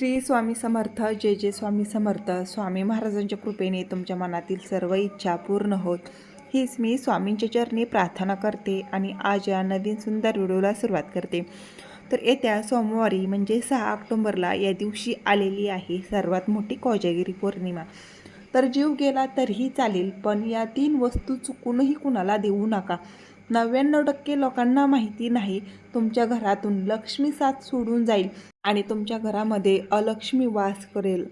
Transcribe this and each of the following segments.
श्री स्वामी समर्थ जय जय स्वामी समर्थ. स्वामी महाराजांच्या कृपेने तुमच्या मनातील सर्व इच्छा पूर्ण होत. हीच मी स्वामींच्या चरणी प्रार्थना करते आणि आज या नवीन सुंदर व्हिडिओला सुरुवात करते. तर येत्या सोमवारी म्हणजे सहा ऑक्टोंबरला या दिवशी आलेली आहे सर्वात मोठी कोजागिरी पौर्णिमा. तर जीव गेला तरीही चालेल पण या तीन वस्तू चुकूनही कुणाला देऊ नका. नव्याण्णव टक्के लोकांना माहिती नाही. तुमच्या घरातून लक्ष्मी साथ सोडून जाईल आणि तुमच्या घरामध्ये अलक्ष्मी वास करेल.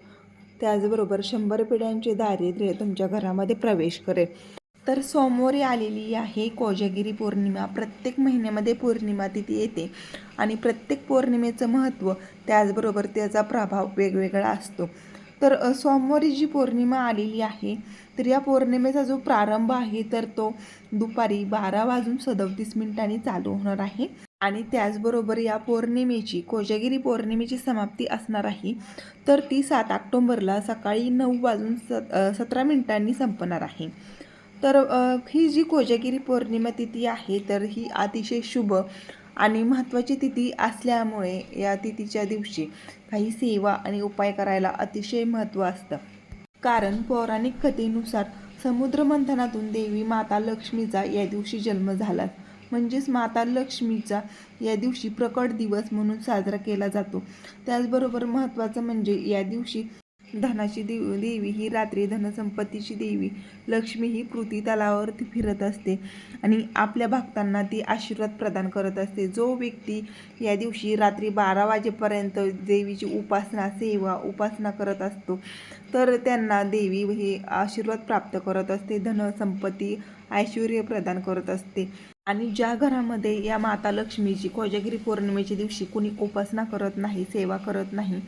त्याचबरोबर शंभर पिढ्यांचे दारिद्र्य तुमच्या घरामध्ये प्रवेश करेल. तर सोमवारी आलेली आहे कोजागिरी पौर्णिमा. प्रत्येक महिन्यामध्ये पौर्णिमा तिथी येते आणि प्रत्येक पौर्णिमेचं महत्त्व त्याचबरोबर त्याचा प्रभाव वेगवेगळा असतो. तर सोमवारी जी पौर्णिमा आलेली आहे तर या पौर्णिमेचा जो प्रारंभ आहे तर तो दुपारी बारा वाजून सदतीस मिनिटांनी चालू होणार आहे. आणि त्याचबरोबर या पौर्णिमेची कोजागिरी पौर्णिमेची समाप्ती असणार आहे. तर ती सात ऑक्टोंबरला सकाळी नऊ वाजून सत सतरा मिनिटांनी संपणार आहे. तर ही जी कोजागिरी पौर्णिमा तिथी आहे तर ही अतिशय शुभ आणि महत्त्वाची तिथी असल्यामुळे या तिथीच्या दिवशी काही सेवा आणि उपाय करायला अतिशय महत्त्व असतं. कारण पौराणिक कथेनुसार समुद्रमंथनातून देवी माता लक्ष्मीचा या दिवशी जन्म झाला. म्हणजेच माता लक्ष्मीचा या दिवशी प्रकट दिवस म्हणून साजरा केला जातो. त्याचबरोबर महत्त्वाचं म्हणजे या दिवशी धनाची देव देवी ही रात्री धनसंपत्तीची देवी. लक्ष्मी ही पृथ्वी तलावर फिरत असते आणि आपल्या भक्तांना ती आशीर्वाद प्रदान करत असते. जो व्यक्ती या दिवशी रात्री बारा वाजेपर्यंत देवीची उपासना सेवा उपासना करत असतो तर त्यांना देवी हे आशीर्वाद प्राप्त करत असते. धनसंपत्ती ऐश्वर प्रदान करत असते. आणि ज्या घरामध्ये या माता लक्ष्मीची कोजागिरी पौर्णिमेच्या दिवशी कुणी उपासना करत नाही सेवा करत नाही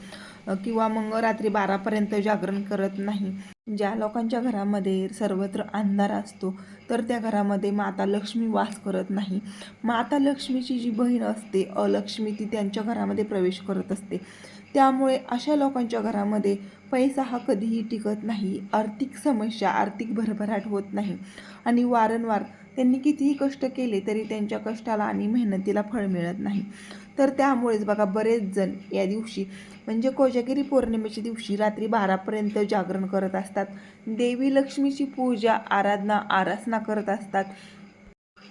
किंवा मग रात्री बारापर्यंत जागरण करत नाही ज्या लोकांच्या घरामध्ये सर्वत्र अंधार असतो तर त्या घरामध्ये माता लक्ष्मी वास करत नाही. माता लक्ष्मीची जी बहीण असते अलक्ष्मी ती त्यांच्या घरामध्ये प्रवेश करत असते. त्यामुळे अशा लोकांच्या घरामध्ये पैसा हा कधीही टिकत नाही. आर्थिक समस्या आर्थिक भरभराट होत नाही. आणि वारंवार त्यांनी कितीही कष्ट केले तरी त्यांच्या कष्टाला आणि मेहनतीला फळ मिळत नाही. तर त्यामुळेच बघा बरेच जण या दिवशी म्हणजे कोजागिरी पौर्णिमेच्या दिवशी रात्री बारापर्यंत जागरण करत असतात. देवी लक्ष्मीची पूजा आराधना आरासना करत असतात.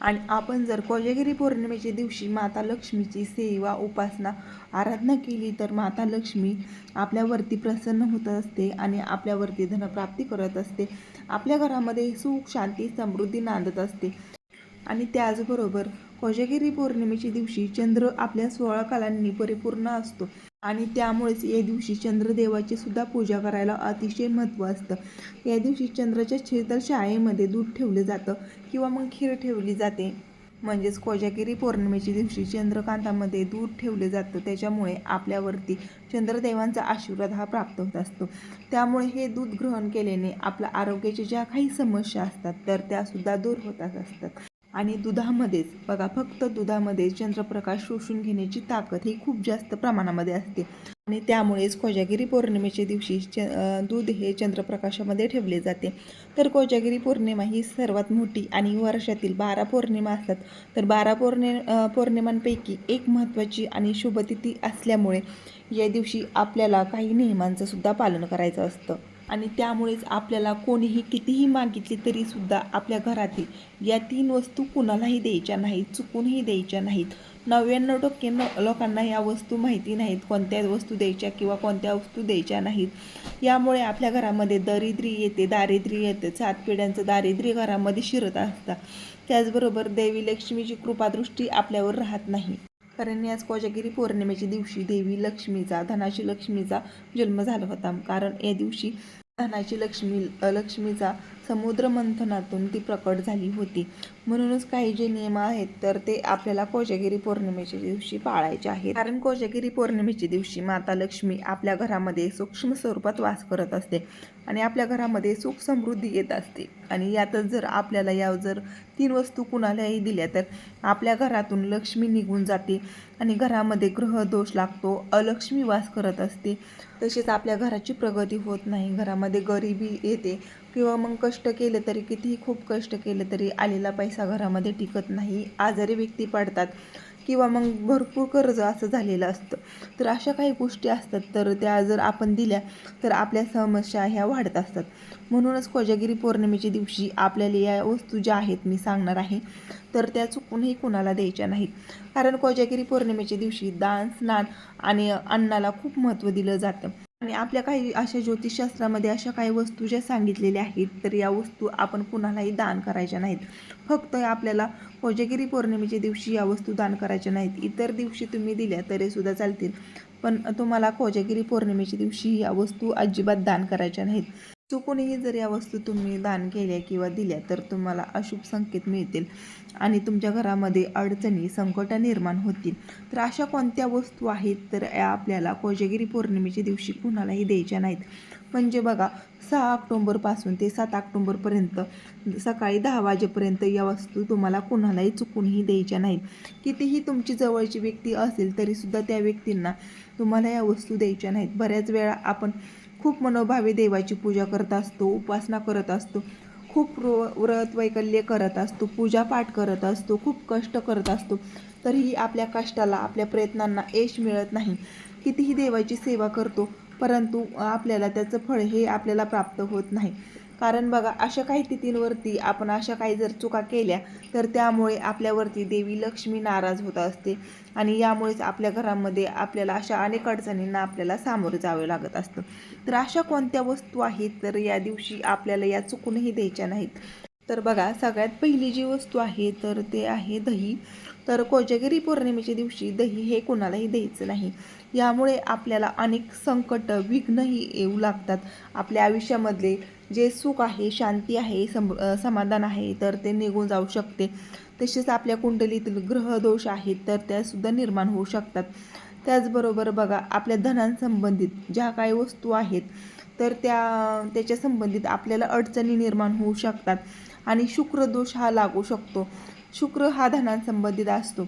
आणि आपण जर कोजागिरी पौर्णिमेच्या दिवशी माता लक्ष्मीची सेवा उपासना आराधना केली तर माता लक्ष्मी आपल्यावरती प्रसन्न होत असते आणि आपल्यावरती धनप्राप्ती करत असते. आपल्या घरामध्ये सुख शांती समृद्धी नांदत असते. आणि त्याचबरोबर कोजागिरी पौर्णिमेच्या दिवशी चंद्र आपल्या सोळा कलांनी परिपूर्ण असतो आणि त्यामुळेच या दिवशी चंद्रदेवाची सुद्धा पूजा करायला अतिशय महत्त्व असतं. या दिवशी चंद्राच्या शीतल शाळेमध्ये दूध ठेवलं जातं किंवा मग खीर ठेवली जाते. म्हणजेच कोजागिरी पौर्णिमेच्या दिवशी चंद्रकांतामध्ये दूध ठेवले जातं. त्याच्यामुळे आपल्यावरती चंद्रदेवांचा आशीर्वाद हा प्राप्त होत असतो. त्यामुळे हे दूध ग्रहण केल्याने आपल्या आरोग्याच्या ज्या काही समस्या असतात तर त्यासुद्धा दूर होतात असतात. आणि दुधामध्येच बघा फक्त दुधामध्ये चंद्रप्रकाश शोषून घेण्याची ताकद ही खूप जास्त प्रमाणामध्ये असते. आणि त्यामुळेच कोजागिरी पौर्णिमेच्या दिवशी च दूध हे चंद्रप्रकाशामध्ये ठेवले जाते. तर कोजागिरी पौर्णिमा ही सर्वात मोठी आणि वर्षातील बारा पौर्णिमा असतात. तर बारा पौर्णि पौर्णिमांपैकी एक महत्त्वाची आणि शुभतिथी असल्यामुळे या दिवशी आपल्याला काही नियमांचं सुद्धा पालन करायचं असतं. आणि त्यामुळेच आपल्याला कोणीही कितीही मागितली तरीसुद्धा आपल्या घरातील या तीन वस्तू कुणालाही द्यायच्या नाहीत चुकूनही द्यायच्या नाहीत. नव्याण्णव टक्के न लोकांना या वस्तू माहिती नाहीत कोणत्या वस्तू द्यायच्या किंवा कोणत्या वस्तू द्यायच्या नाहीत. यामुळे आपल्या घरामध्ये दरिद्री येते दारिद्र्य येते. सात पिढ्यांचं दारिद्र्य घरामध्ये शिरत असतात त्याचबरोबर देवी लक्ष्मीची कृपादृष्टी आपल्यावर राहत नाही. कारण याच कोजागिरी पौर्णिमेच्या दिवशी देवी लक्ष्मीचा धनाची लक्ष्मीचा जन्म झाला होता. कारण या दिवशी धनाची लक्ष्मी लक्ष्मीचा समुद्र मंथनातून ती प्रकट झाली होती. म्हणूनच काही जे नियम आहेत तर ते आपल्याला कोजागिरी पौर्णिमेच्या दिवशी पाळायचे आहेत. कारण कोजागिरी पौर्णिमेच्या दिवशी माता लक्ष्मी आपल्या घरामध्ये सूक्ष्म स्वरूपात वास करत असते. आणि आपल्या घरामध्ये सुख समृद्धी येत असते. आणि यातच जर आपल्याला या जर तीन वस्तू कुणालाही दिल्या तर आपल्या घरातून लक्ष्मी निघून जाते आणि घरामध्ये ग्रहदोष लागतो अलक्ष्मी वास करत असते. तसेच आपल्या घराची प्रगती होत नाही. घरामध्ये गरिबी येते किंवा मग कष्ट केले तरी कितीही खूप कष्ट केले तरी आलेला पैसा घरामध्ये टिकत नाही. आजारी व्यक्ती पडतात. किंवा मग भरपूर कर्ज असं झालेलं असतं. तर अशा काही गोष्टी असतात तर त्या जर आपण दिल्या तर आपल्या समस्या ह्या वाढत असतात. म्हणूनच कोजागिरी पौर्णिमेच्या दिवशी आपल्याला या वस्तू ज्या आहेत मी सांगणार आहे तर त्या चुकूनही कुणाला द्यायच्या नाहीत. कारण कोजागिरी पौर्णिमेच्या दिवशी दान स्नान आणि अन्नाला खूप महत्त्व दिलं जातं. आणि आपल्या काही अशा ज्योतिषशास्त्रामध्ये अशा काही वस्तू ज्या सांगितलेल्या आहेत तर या वस्तू आपण कुणालाही दान करायच्या नाहीत. फक्त आपल्याला कोजगिरी पौर्णिमेच्या दिवशी या वस्तू दान करायच्या नाहीत. इतर दिवशी तुम्ही दिल्या तरी सुद्धा चालतील. पण तुम्हाला कोजागिरी पौर्णिमेच्या दिवशी या वस्तू अजिबात दान करायच्या नाहीत. चुकूनही जर या वस्तू तुम्ही दान केल्या किंवा दिल्या तर तुम्हाला अशुभ संकेत मिळतील आणि तुमच्या घरामध्ये अडचणी संकट निर्माण होतील. तर अशा कोणत्या वस्तू आहेत तर या आपल्याला कोजगिरी पौर्णिमेच्या दिवशी कुणालाही द्यायच्या नाहीत. म्हणजे बघा सहा ऑक्टोंबरपासून ते सात ऑक्टोंबरपर्यंत सकाळी दहा वाजेपर्यंत या वस्तू तुम्हाला कुणालाही चुकूनही द्यायच्या नाहीत. कितीही तुमची जवळची व्यक्ती असेल तरीसुद्धा त्या व्यक्तींना तुम्हाला या वस्तू द्यायच्या नाहीत. बऱ्याच वेळा आपण खूप मनोभावे देवाची पूजा करत असतो उपासना करत असतो खूप व्रत वैकल्य करत असतो पूजापाठ करत असतो खूप कष्ट करत असतो तरीही आपल्या कष्टाला आपल्या प्रयत्नांना यश मिळत नाही. कितीही देवाची सेवा करतो परंतु आपल्याला त्याचं फळ हे आपल्याला प्राप्त होत नाही. कारण बघा अशा काही तिथींवरती आपण अशा काही जर चुका केल्या तर त्यामुळे आपल्यावरती देवी लक्ष्मी नाराज होत असते. आणि यामुळेच आपल्या घरामध्ये आपल्याला अशा अनेक अडचणींना आपल्याला सामोरं जावं लागत असतं. तर अशा कोणत्या वस्तू आहेत तर या दिवशी आपल्याला या चुकूनही द्यायच्या नाहीत. तर बघा सगळ्यात पहिली जी वस्तू आहे तर ते आहे दही. तर कोजागिरी पौर्णिमेच्या दिवशी दही हे कोणालाही द्यायचं नाही. यामुळे आपल्याला अनेक संकट विघ्नही येऊ लागतात. आपल्या आयुष्यामधले जे सुख आहे शांती आहे सम समाधान आहे तर ते निघून जाऊ शकते. तसेच आपल्या कुंडलीतील ग्रहदोष आहेत तर त्यासुद्धा निर्माण होऊ शकतात. त्याचबरोबर बघा आपल्या धनांसंबंधित ज्या काही वस्तू आहेत तर त्या त्याच्या संबंधित आपल्याला अडचणी निर्माण होऊ शकतात. आणि शुक्रदोष हा लागू शकतो. शुक्र हा धनांसंबंधित असतो.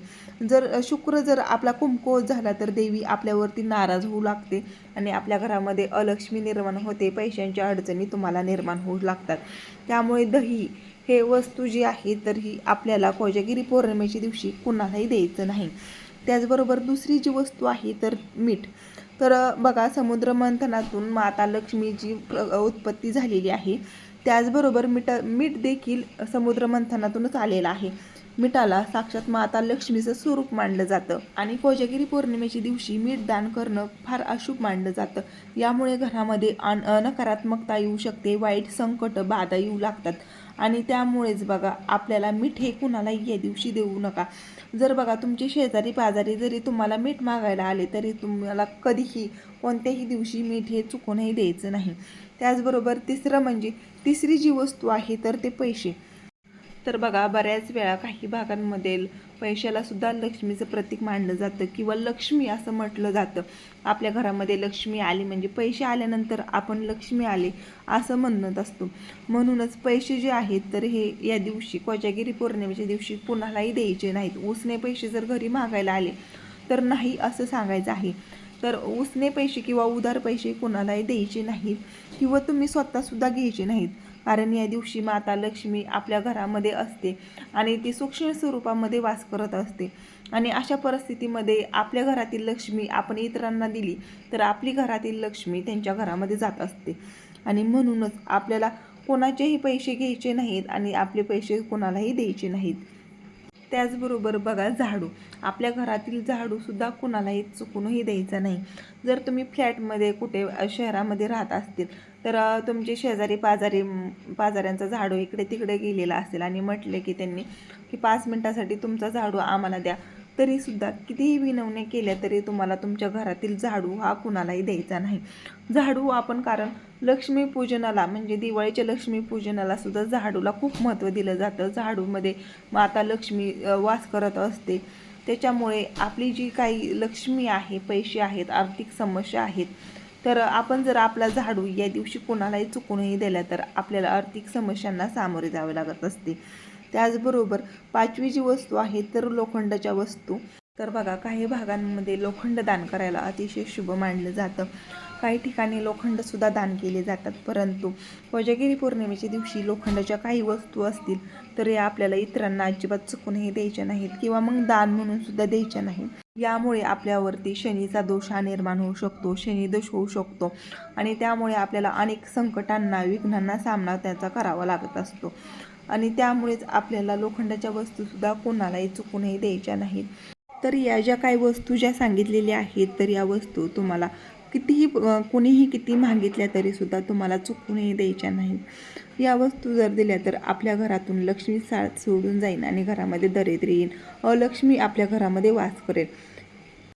जर शुक्र जर आपला कुंभकोळ झाला तर देवी आपल्यावरती नाराज होऊ लागते आणि आपल्या घरामध्ये अलक्ष्मी निर्माण होते पैशांच्या अडचणी तुम्हाला निर्माण होऊ लागतात. त्यामुळे दही हे वस्तू जी आहे तर ही आपल्याला कोजागिरी पौर्णिमेच्या दिवशी कुणालाही द्यायचं नाही. त्याचबरोबर दुसरी जी वस्तू आहे तर मीठ. तर बघा समुद्र मंथनातून माता लक्ष्मीची प्र उत्पत्ती झालेली आहे. त्याचबरोबर मीठ मीठ देखील समुद्र मंथनातूनच आलेलं आहे. मिठाला साक्षात माता लक्ष्मीचं स्वरूप मानलं जातं आणि कोजागिरी पौर्णिमेच्या दिवशी मीठ दान करणं फार अशुभ मानलं जातं. यामुळे घरामध्ये अन नकारात्मकता येऊ शकते वाईट संकट बाधा येऊ लागतात. आणि त्यामुळेच बघा आपल्याला मीठ हे कुणालाही या दिवशी देऊ नका. जर बघा तुमचे शेजारी पाजारी जरी तुम्हाला मीठ मागायला आले तरी तुम्हाला कधीही कोणत्याही दिवशी मीठ हे चुकूनही द्यायचं नाही. त्याचबरोबर तिसरं म्हणजे तिसरी जी वस्तू आहे तर ते पैसे. तर बघा बऱ्याच वेळा काही भागांमध्ये पैशाला सुद्धा लक्ष्मीचं प्रतीक मानलं जातं किंवा लक्ष्मी असं म्हटलं जातं. आपल्या घरामध्ये लक्ष्मी आली म्हणजे पैसे आल्यानंतर आपण लक्ष्मी आले असं म्हणत असतो. म्हणूनच पैसे जे आहेत तर हे या दिवशी कोजागिरी पौर्णिमेच्या दिवशी कुणालाही द्यायचे नाहीत. उसने पैसे जर घरी मागायला आले तर नाही असं सांगायचं आहे. तर उसने पैसे किंवा उधार पैसे कोणालाही द्यायचे नाहीत किंवा तुम्ही स्वतःसुद्धा घ्यायचे नाहीत. कारण या दिवशी माता लक्ष्मी आपल्या घरामध्ये असते आणि ती सूक्ष्म स्वरूपामध्ये वास करत असते. आणि अशा परिस्थितीमध्ये आपल्या घरातील लक्ष्मी आपण इतरांना दिली तर आपली घरातील लक्ष्मी त्यांच्या घरामध्ये जात असते. आणि म्हणूनच आपल्याला कोणाचेही पैसे घ्यायचे नाहीत आणि आपले पैसे कोणालाही द्यायचे नाहीत. त्याचबरोबर बघा झाडू. आपल्या घरातील झाडूसुद्धा कुणालाही चुकूनही द्यायचा नाही. जर तुम्ही फ्लॅटमध्ये कुठे शहरामध्ये राहत असतील तर तुमचे शेजारी पाजारी पाजाऱ्यांचा झाडू इकडे तिकडे गेलेला असेल आणि म्हटले की त्यांनी की पाच मिनटासाठी तुमचा झाडू आम्हाला द्या. तरीसुद्धा कितीही विनवण्या केल्या तरी तुम्हाला तुमच्या घरातील झाडू हा कुणालाही द्यायचा नाही. झाडू आपण कारण लक्ष्मीपूजनाला म्हणजे दिवाळीच्या लक्ष्मीपूजनाला सुद्धा झाडूला खूप महत्त्व दिलं जातं. झाडूमध्ये माता लक्ष्मी वास करत असते. त्याच्यामुळे आपली जी काही लक्ष्मी आहे पैसे आहेत आर्थिक समस्या आहेत तर आपण जर आपला झाडू या दिवशी कोणालाही चुकूनही दिला तर आपल्याला आर्थिक समस्यांना सामोरे जावे लागत असते. त्याचबरोबर पाचवी जी वस्तू आहे तर लोखंडाच्या वस्तू. तर बघा काही भागांमध्ये लोखंड दान करायला अतिशय शुभ मानलं जातं. काही ठिकाणी लोखंडसुद्धा दान केले जातात परंतु कोजागिरी पौर्णिमेच्या दिवशी लोखंडाच्या काही वस्तू असतील तर या आपल्याला इतरांना अजिबात चुकूनही द्यायच्या नाहीत किंवा मग दान म्हणून सुद्धा द्यायच्या नाहीत. यामुळे आपल्यावरती शनीचा दोष हा निर्माण होऊ शकतो शनी दोष होऊ शकतो आणि त्यामुळे आपल्याला अनेक संकटांना विघ्नांना सामना त्याचा करावा लागत असतो. आणि त्यामुळेच आपल्याला लोखंडाच्या वस्तूसुद्धा कोणालाही चुकूनही द्यायच्या नाहीत. तर या ज्या काही वस्तू ज्या सांगितलेल्या आहेत तर या वस्तू तुम्हाला कितीही कोणीही किती मागितल्या तरीसुद्धा तुम्हाला चुकूनही द्यायच्या नाहीत. या वस्तू जर दिल्या तर आपल्या घरातून लक्ष्मी साळ सोडून जाईन आणि घरामध्ये दरिद्र येईन. अलक्ष्मी आपल्या घरामध्ये वास करेल.